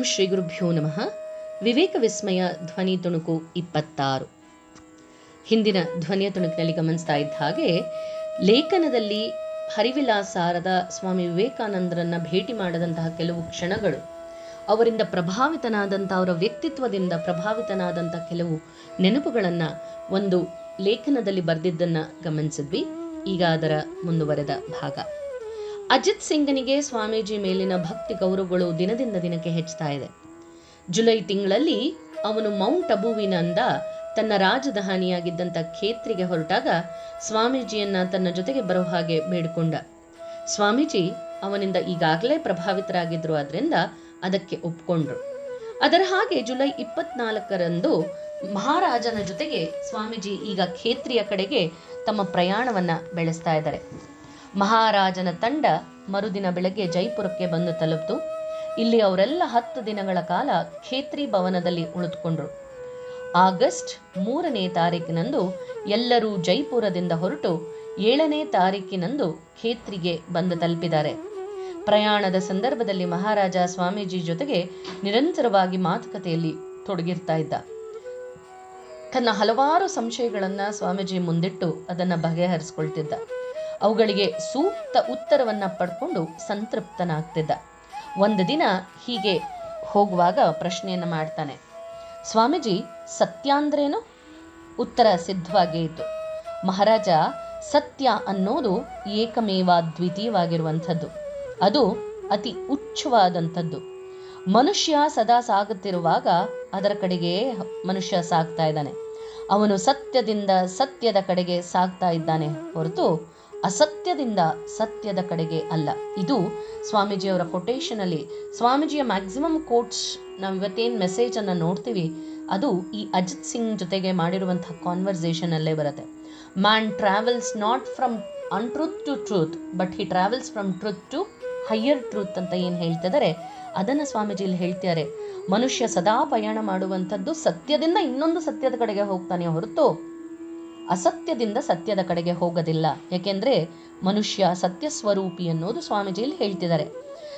ಓಂ ಶ್ರೀ ಗುರುಭ್ಯೋ ನಮಃ. ವಿವೇಕ ವಿಸ್ಮಯ ಧ್ವನಿ ತುಣುಕು ಇಪ್ಪತ್ತಾರು. ಹಿಂದಿನ ಧ್ವನಿಯ ತುಣುಕಿನಲ್ಲಿ ಗಮನಿಸ್ತಾ ಇದ್ದ ಹಾಗೆ, ಲೇಖನದಲ್ಲಿ ಹರಿವಿಲಾಸಾರದ ಸ್ವಾಮಿ ವಿವೇಕಾನಂದರನ್ನ ಭೇಟಿ ಮಾಡದಂತಹ ಕೆಲವು ಕ್ಷಣಗಳು, ಅವರಿಂದ ಪ್ರಭಾವಿತನಾದಂಥ ಅವರ ವ್ಯಕ್ತಿತ್ವದಿಂದ ಪ್ರಭಾವಿತನಾದಂಥ ಕೆಲವು ನೆನಪುಗಳನ್ನ ಒಂದು ಲೇಖನದಲ್ಲಿ ಬರೆದಿದ್ದನ್ನ ಗಮನಿಸಿದ್ವಿ. ಈಗ ಅದರ ಮುಂದುವರೆದ ಭಾಗ. ಅಜಿತ್ ಸಿಂಗನಿಗೆ ಸ್ವಾಮೀಜಿ ಮೇಲಿನ ಭಕ್ತಿ ಗೌರವಗಳು ದಿನದಿಂದ ದಿನಕ್ಕೆ ಹೆಚ್ಚುತ್ತಾ ಇದೆ. ಜುಲೈ ತಿಂಗಳಲ್ಲಿ ಅವನು ಮೌಂಟ್ ಅಬುವಿನಿಂದ ತನ್ನ ರಾಜಧಾನಿಯಾಗಿದ್ದಂಥ ಖೇತ್ರಿಗೆ ಹೊರಟಾಗ ಸ್ವಾಮೀಜಿಯನ್ನ ತನ್ನ ಜೊತೆಗೆ ಬರೋ ಹಾಗೆ ಬೇಡಿಕೊಂಡ. ಸ್ವಾಮೀಜಿ ಅವನಿಂದ ಈಗಾಗಲೇ ಪ್ರಭಾವಿತರಾಗಿದ್ರು ಆದ್ರಿಂದ ಅದಕ್ಕೆ ಒಪ್ಕೊಂಡ್ರು. ಅದರ ಹಾಗೆ ಜುಲೈ ಇಪ್ಪತ್ನಾಲ್ಕರಂದು ಮಹಾರಾಜನ ಜೊತೆಗೆ ಸ್ವಾಮೀಜಿ ಈಗ ಖೇತ್ರಿಯ ಕಡೆಗೆ ತಮ್ಮ ಪ್ರಯಾಣವನ್ನ ಬೆಳೆಸ್ತಾ ಇದ್ದಾರೆ. ಮಹಾರಾಜನ ತಂಡ ಮರುದಿನ ಬೆಳಗ್ಗೆ ಜೈಪುರಕ್ಕೆ ಬಂದು ತಲುಪಿತು. ಇಲ್ಲಿ ಅವರೆಲ್ಲ ಹತ್ತು ದಿನಗಳ ಕಾಲ ಖೇತ್ರಿ ಭವನದಲ್ಲಿ ಉಳಿದುಕೊಂಡ್ರು. ಆಗಸ್ಟ್ ಮೂರನೇ ತಾರೀಕಿನಂದು ಎಲ್ಲರೂ ಜೈಪುರದಿಂದ ಹೊರಟು ಏಳನೇ ತಾರೀಕಿನಂದು ಖೇತ್ರಿಗೆ ಬಂದು ತಲುಪಿದ್ದಾರೆ. ಪ್ರಯಾಣದ ಸಂದರ್ಭದಲ್ಲಿ ಮಹಾರಾಜ ಸ್ವಾಮೀಜಿ ಜೊತೆಗೆ ನಿರಂತರವಾಗಿ ಮಾತುಕತೆಯಲ್ಲಿ ತೊಡಗಿರ್ತಾ ಇದ್ದ. ತನ್ನ ಹಲವಾರು ಸಂಶಯಗಳನ್ನ ಸ್ವಾಮೀಜಿ ಮುಂದಿಟ್ಟು ಅದನ್ನ ಬಗೆಹರಿಸ್ಕೊಳ್ತಿದ್ದ. ಅವುಗಳಿಗೆ ಸೂಕ್ತ ಉತ್ತರವನ್ನ ಪಡ್ಕೊಂಡು ಸಂತೃಪ್ತನಾಗ್ತಿದ್ದ. ಒಂದು ದಿನ ಹೀಗೆ ಹೋಗುವಾಗ ಪ್ರಶ್ನೆಯನ್ನ ಮಾಡ್ತಾನೆ, ಸ್ವಾಮೀಜಿ ಸತ್ಯ ಅಂದ್ರೇನು ಉತ್ತರ ಸಿದ್ಧವಾಗೇ ಇತ್ತು. ಮಹಾರಾಜ, ಸತ್ಯ ಅನ್ನೋದು ಏಕಮೇವ ದ್ವಿತೀಯವಾಗಿರುವಂಥದ್ದು. ಅದು ಅತಿ ಉಚ್ಚವಾದಂಥದ್ದು. ಮನುಷ್ಯ ಸದಾ ಸಾಗುತ್ತಿರುವಾಗ ಅದರ ಕಡೆಗೆ ಮನುಷ್ಯ ಸಾಗ್ತಾ ಇದ್ದಾನೆ. ಅವನು ಸತ್ಯದಿಂದ ಸತ್ಯದ ಕಡೆಗೆ ಸಾಗ್ತಾ ಇದ್ದಾನೆ ಹೊರತು ಅಸತ್ಯದಿಂದ ಸತ್ಯದ ಕಡೆಗೆ ಅಲ್ಲ. ಇದು ಸ್ವಾಮೀಜಿಯವರ ಕೊಟೇಶನ್ ಅಲ್ಲಿ ಸ್ವಾಮೀಜಿಯ ಮ್ಯಾಕ್ಸಿಮಮ್ ಕೋಟ್ಸ್ ನಾವು ಇವತ್ತೇನು ಮೆಸೇಜ್ ಅನ್ನ ನೋಡ್ತೀವಿ, ಅದು ಈ ಅಜಿತ್ ಸಿಂಗ್ ಜೊತೆಗೆ ಮಾಡಿರುವಂತಹ ಕಾನ್ವರ್ಸೇಷನ್ ಅಲ್ಲೇ ಬರುತ್ತೆ. Man travels not from untruth to truth but he travels from truth to higher truth ಅಂತ ಏನು ಹೇಳ್ತಿದ್ದಾರೆ ಅದನ್ನ ಸ್ವಾಮೀಜಿ ಇಲ್ಲಿ ಹೇಳ್ತಿದ್ದಾರೆ ಮನುಷ್ಯ ಸದಾ ಪಯಣ ಮಾಡುವಂಥದ್ದು ಸತ್ಯದಿಂದ ಇನ್ನೊಂದು ಸತ್ಯದ ಕಡೆಗೆ ಹೋಗ್ತಾನೆ ಹೊರತು ಅಸತ್ಯದಿಂದ ಸತ್ಯದ ಕಡೆಗೆ ಹೋಗೋದಿಲ್ಲ. ಯಾಕೆಂದ್ರೆ ಮನುಷ್ಯ ಸತ್ಯ ಸ್ವರೂಪಿ ಅನ್ನೋದು ಸ್ವಾಮೀಜಿಯಲ್ಲಿ ಹೇಳ್ತಿದ್ದಾರೆ.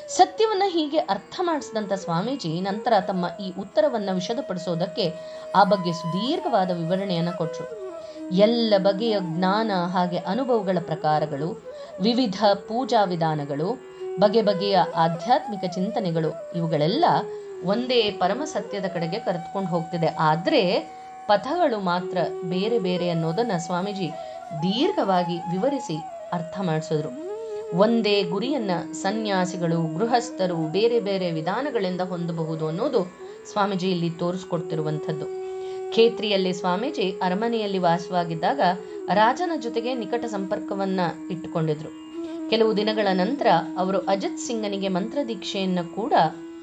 ಸತ್ಯವನ್ನ ಹೀಗೆ ಅರ್ಥ ಮಾಡಿಸಿದಂಥ ಸ್ವಾಮೀಜಿ ನಂತರ ತಮ್ಮ ಈ ಉತ್ತರವನ್ನು ವಿಷದಪಡಿಸೋದಕ್ಕೆ ಆ ಬಗ್ಗೆ ಸುದೀರ್ಘವಾದ ವಿವರಣೆಯನ್ನು ಕೊಟ್ರು. ಎಲ್ಲ ಬಗೆಯ ಜ್ಞಾನ ಹಾಗೆ ಅನುಭವಗಳ ಪ್ರಕಾರಗಳು, ವಿವಿಧ ಪೂಜಾ ವಿಧಾನಗಳು, ಬಗೆ ಬಗೆಯ ಆಧ್ಯಾತ್ಮಿಕ ಚಿಂತನೆಗಳು ಇವುಗಳೆಲ್ಲ ಒಂದೇ ಪರಮ ಸತ್ಯದ ಕಡೆಗೆ ಕರೆದುಕೊಂಡು ಹೋಗ್ತಿದೆ. ಆದ್ರೆ ಪಥಗಳು ಮಾತ್ರ ಬೇರೆ ಬೇರೆ ಅನ್ನೋದನ್ನು ಸ್ವಾಮೀಜಿ ದೀರ್ಘವಾಗಿ ವಿವರಿಸಿ ಅರ್ಥ ಮಾಡಿಸಿದ್ರು. ಒಂದೇ ಗುರಿಯನ್ನ ಸನ್ಯಾಸಿಗಳು, ಗೃಹಸ್ಥರು ಬೇರೆ ಬೇರೆ ವಿಧಾನಗಳಿಂದ ಹೊಂದಬಹುದು ಅನ್ನೋದು ಸ್ವಾಮೀಜಿ ಇಲ್ಲಿ ತೋರಿಸ್ಕೊಡ್ತಿರುವಂಥದ್ದು. ಖೇತ್ರಿಯಲ್ಲಿ ಸ್ವಾಮೀಜಿ ಅರಮನೆಯಲ್ಲಿ ವಾಸವಾಗಿದ್ದಾಗ ರಾಜನ ಜೊತೆಗೆ ನಿಕಟ ಸಂಪರ್ಕವನ್ನ ಇಟ್ಟುಕೊಂಡಿದ್ರು. ಕೆಲವು ದಿನಗಳ ನಂತರ ಅವರು ಅಜಿತ್ ಸಿಂಗನಿಗೆ ಮಂತ್ರ ದೀಕ್ಷೆಯನ್ನ ಕೂಡ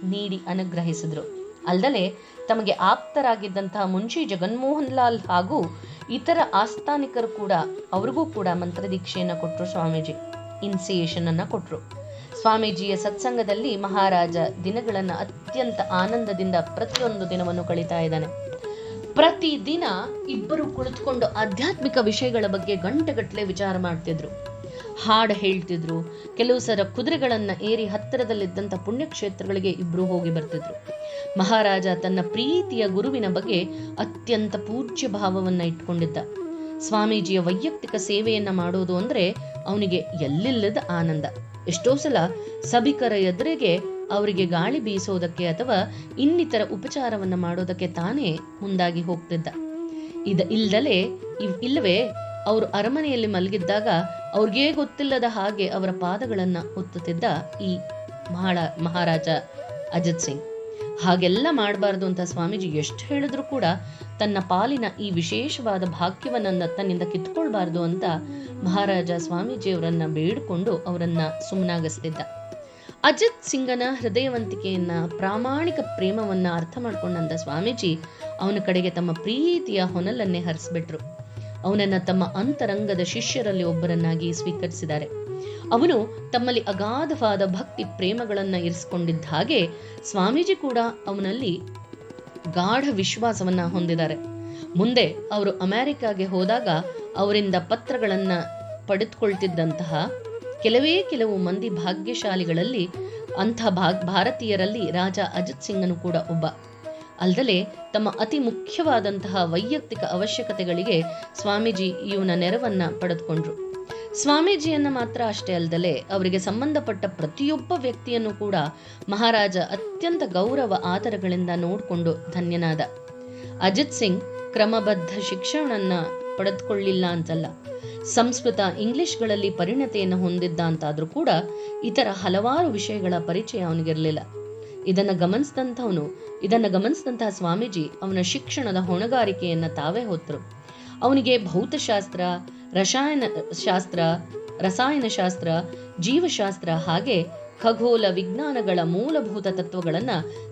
ನೀಡಿ ಅನುಗ್ರಹಿಸಿದ್ರು. ಅಲ್ಲದೆ ತಮಗೆ ಆಪ್ತರಾಗಿದ್ದಂತಹ ಮುನ್ಷಿ ಜಗನ್ಮೋಹನ್ ಲಾಲ್ ಹಾಗೂ ಇತರ ಆಸ್ಥಾನಿಕರು ಕೂಡ ಅವ್ರಿಗೂ ಕೂಡ ಮಂತ್ರದೀಕ್ಷೆಯನ್ನ ಕೊಟ್ಟರು ಸ್ವಾಮೀಜಿ. ಇನ್ಸಿಯೇಷನ್ ಅನ್ನ ಕೊಟ್ಟರು ಸ್ವಾಮೀಜಿಯ ಸತ್ಸಂಗದಲ್ಲಿ ಮಹಾರಾಜ ದಿನಗಳನ್ನ ಅತ್ಯಂತ ಆನಂದದಿಂದ ಪ್ರತಿಯೊಂದು ದಿನವನ್ನು ಕಳೀತಾ ಇದ್ದಾನೆ. ಪ್ರತಿ ದಿನ ಇಬ್ಬರು ಕುಳಿತುಕೊಂಡು ಆಧ್ಯಾತ್ಮಿಕ ವಿಷಯಗಳ ಬಗ್ಗೆ ಗಂಟೆಗಟ್ಟಲೆ ವಿಚಾರ ಮಾಡ್ತಿದ್ರು. ಹಾಡು ಹೇಳ್ತಿದ್ರು. ಕೆಲವು ಸಲ ಕುದುರೆಗಳನ್ನ ಏರಿ ಹತ್ತಿರದಲ್ಲಿದ್ದಂಥ ಪುಣ್ಯಕ್ಷೇತ್ರಗಳಿಗೆ ಇಬ್ರು ಹೋಗಿ ಬರ್ತಿದ್ರು. ಮಹಾರಾಜ ತನ್ನ ಪ್ರೀತಿಯ ಗುರುವಿನ ಬಗ್ಗೆ ಅತ್ಯಂತ ಪೂಜ್ಯ ಭಾವವನ್ನು ಇಟ್ಕೊಂಡಿದ್ದ. ಸ್ವಾಮೀಜಿಯ ವೈಯಕ್ತಿಕ ಸೇವೆಯನ್ನ ಮಾಡೋದು ಅಂದ್ರೆ ಅವನಿಗೆ ಎಲ್ಲಿಲ್ಲದ ಆನಂದ. ಎಷ್ಟೋ ಸಲ ಸಭಿಕರ ಎದುರಿಗೆ ಅವರಿಗೆ ಗಾಳಿ ಬೀಸೋದಕ್ಕೆ ಅಥವಾ ಇನ್ನಿತರ ಉಪಚಾರವನ್ನ ಮಾಡೋದಕ್ಕೆ ತಾನೇ ಮುಂದಾಗಿ ಹೋಗ್ತಿದ್ದ. ಇದ ಇಲ್ಲದಲೇ ಇಲ್ಲವೇ, ಅವರು ಅರಮನೆಯಲ್ಲಿ ಮಲಗಿದ್ದಾಗ ಅವ್ರಿಗೇ ಗೊತ್ತಿಲ್ಲದ ಹಾಗೆ ಅವರ ಪಾದಗಳನ್ನ ಒತ್ತುತ್ತಿದ್ದ ಈ ಮಹಾಳ ಮಹಾರಾಜ ಅಜಿತ್ ಸಿಂಗ್. ಹಾಗೆಲ್ಲ ಮಾಡಬಾರ್ದು ಅಂತ ಸ್ವಾಮೀಜಿ ಎಷ್ಟು ಹೇಳಿದ್ರು ಕೂಡ ತನ್ನ ಪಾಲಿನ ಈ ವಿಶೇಷವಾದ ಭಾಗ್ಯವನ್ನ ತನ್ನಿಂದ ಕಿತ್ಕೊಳ್ಬಾರ್ದು ಅಂತ ಮಹಾರಾಜ ಸ್ವಾಮೀಜಿಯವರನ್ನ ಬೇಡಿಕೊಂಡು ಅವರನ್ನ ಸುಮ್ಮನಾಗಿಸ್ತಿದ್ದ ಅಜಿತ್ ಸಿಂಗನ ಹೃದಯವಂತಿಕೆಯನ್ನ, ಪ್ರಾಮಾಣಿಕ ಪ್ರೇಮವನ್ನ ಅರ್ಥ ಮಾಡ್ಕೊಂಡಂತ ಸ್ವಾಮೀಜಿ ಅವನ ಕಡೆಗೆ ತಮ್ಮ ಪ್ರೀತಿಯ ಹೊನಲನ್ನೇ ಹರಿಸ್ಬಿಟ್ರು. ಅವನನ್ನ ತಮ್ಮ ಅಂತರಂಗದ ಶಿಷ್ಯರಲ್ಲಿ ಒಬ್ಬರನ್ನಾಗಿ ಸ್ವೀಕರಿಸಿದ್ದಾರೆ. ಅವನು ತಮ್ಮಲ್ಲಿ ಅಗಾಧವಾದ ಭಕ್ತಿ ಪ್ರೇಮಗಳನ್ನ ಇರಿಸಿಕೊಂಡಿದ್ದ ಹಾಗೆ ಸ್ವಾಮೀಜಿ ಕೂಡ ಅವನಲ್ಲಿ ಗಾಢ ವಿಶ್ವಾಸವನ್ನ ಹೊಂದಿದ್ದಾರೆ. ಮುಂದೆ ಅವರು ಅಮೆರಿಕಾಗೆ ಹೋದಾಗ ಅವರಿಂದ ಪತ್ರಗಳನ್ನ ಪಡೆದುಕೊಳ್ತಿದ್ದಂತಹ ಕೆಲವೇ ಕೆಲವು ಮಂದಿ ಭಾಗ್ಯಶಾಲಿಗಳಲ್ಲಿ ಅಂಥ ಭಾಗ್ ಭಾರತೀಯರಲ್ಲಿ ರಾಜ ಅಜಿತ್ ಸಿಂಗನು ಕೂಡ ಒಬ್ಬ ಅಲ್ಲದೆ ತಮ್ಮ ಅತಿ ಮುಖ್ಯವಾದಂತಹ ವೈಯಕ್ತಿಕ ಅವಶ್ಯಕತೆಗಳಿಗೆ ಸ್ವಾಮೀಜಿ ಇವನ ನೆರವನ್ನ ಪಡೆದುಕೊಂಡ್ರು. ಸ್ವಾಮೀಜಿಯನ್ನ ಮಾತ್ರ ಅಷ್ಟೇ ಅಲ್ಲದೆ ಅವರಿಗೆ ಸಂಬಂಧಪಟ್ಟ ಪ್ರತಿಯೊಬ್ಬ ವ್ಯಕ್ತಿಯನ್ನು ಕೂಡ ಮಹಾರಾಜ ಅತ್ಯಂತ ಗೌರವ ಆದರಗಳಿಂದ ನೋಡಿಕೊಂಡು ಧನ್ಯನಾದ. ಅಜಿತ್ ಸಿಂಗ್ ಕ್ರಮಬದ್ಧ ಶಿಕ್ಷಣವನ್ನ ಪಡೆದುಕೊಳ್ಳಿಲ್ಲ ಅಂತಲ್ಲ. ಸಂಸ್ಕೃತ ಇಂಗ್ಲಿಷ್ಗಳಲ್ಲಿ ಪರಿಣತೆಯನ್ನು ಹೊಂದಿದ್ದ ಅಂತಾದ್ರೂ ಕೂಡ ಇತರ ಹಲವಾರು ವಿಷಯಗಳ ಪರಿಚಯ ಅವನಿಗಿರಲಿಲ್ಲ. ಇದನ್ನ ಗಮನಿಸಿದಂಥವನು, ಇದನ್ನ ಗಮನಿಸಿದಂತಹ ಸ್ವಾಮೀಜಿ ಅವನ ಶಿಕ್ಷಣದ ಹೊಣೆಗಾರಿಕೆಯನ್ನ ತಾವೇ ಹೊತ್ತರು. ಅವನಿಗೆ ಭೌತಶಾಸ್ತ್ರ, ರಸಾಯನ, ಶಾಸ್ತ್ರ ರಸಾಯನಶಾಸ್ತ್ರ ಜೀವಶಾಸ್ತ್ರ ಹಾಗೆ ಖಗೋಲ ವಿಜ್ಞಾನಗಳ ಮೂಲಭೂತ ತತ್ವಗಳನ್ನ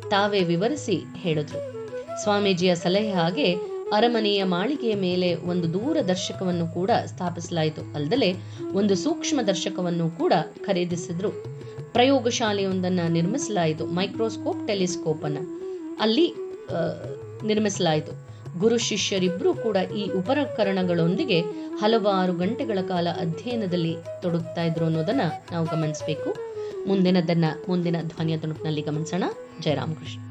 ತಾವೇ ವಿವರಿಸಿ ಹೇಳಿದ್ರು. ಸ್ವಾಮೀಜಿಯ ಸಲಹೆ ಹಾಗೆ ಅರಮನೆಯ ಮಾಳಿಗೆಯ ಮೇಲೆ ಒಂದು ದೂರದರ್ಶಕವನ್ನು ಕೂಡ ಸ್ಥಾಪಿಸಲಾಯಿತು. ಅಲ್ಲದೆ ಒಂದು ಸೂಕ್ಷ್ಮ ದರ್ಶಕವನ್ನು ಕೂಡ ಖರೀದಿಸಿದ್ರು. ಪ್ರಯೋಗಶಾಲೆಯೊಂದನ್ನು ನಿರ್ಮಿಸಲಾಯಿತು. ಮೈಕ್ರೋಸ್ಕೋಪ್ ಟೆಲಿಸ್ಕೋಪ್ ಅನ್ನ ಅಲ್ಲಿ ನಿರ್ಮಿಸಲಾಯಿತು. ಗುರು ಶಿಷ್ಯರಿಬ್ಬರೂ ಕೂಡ ಈ ಉಪಕರಣಗಳೊಂದಿಗೆ ಹಲವಾರು ಗಂಟೆಗಳ ಕಾಲ ಅಧ್ಯಯನದಲ್ಲಿ ತೊಡಗ್ತಾ ಇದ್ರು ಅನ್ನೋದನ್ನ ನಾವು ಗಮನಿಸಬೇಕು. ಮುಂದಿನದನ್ನ, ಮುಂದಿನ ಧ್ವನಿಯ ತುಣುಕಿನಲ್ಲಿ ಗಮನಿಸೋಣ. ಜಯರಾಮಕೃಷ್ಣ.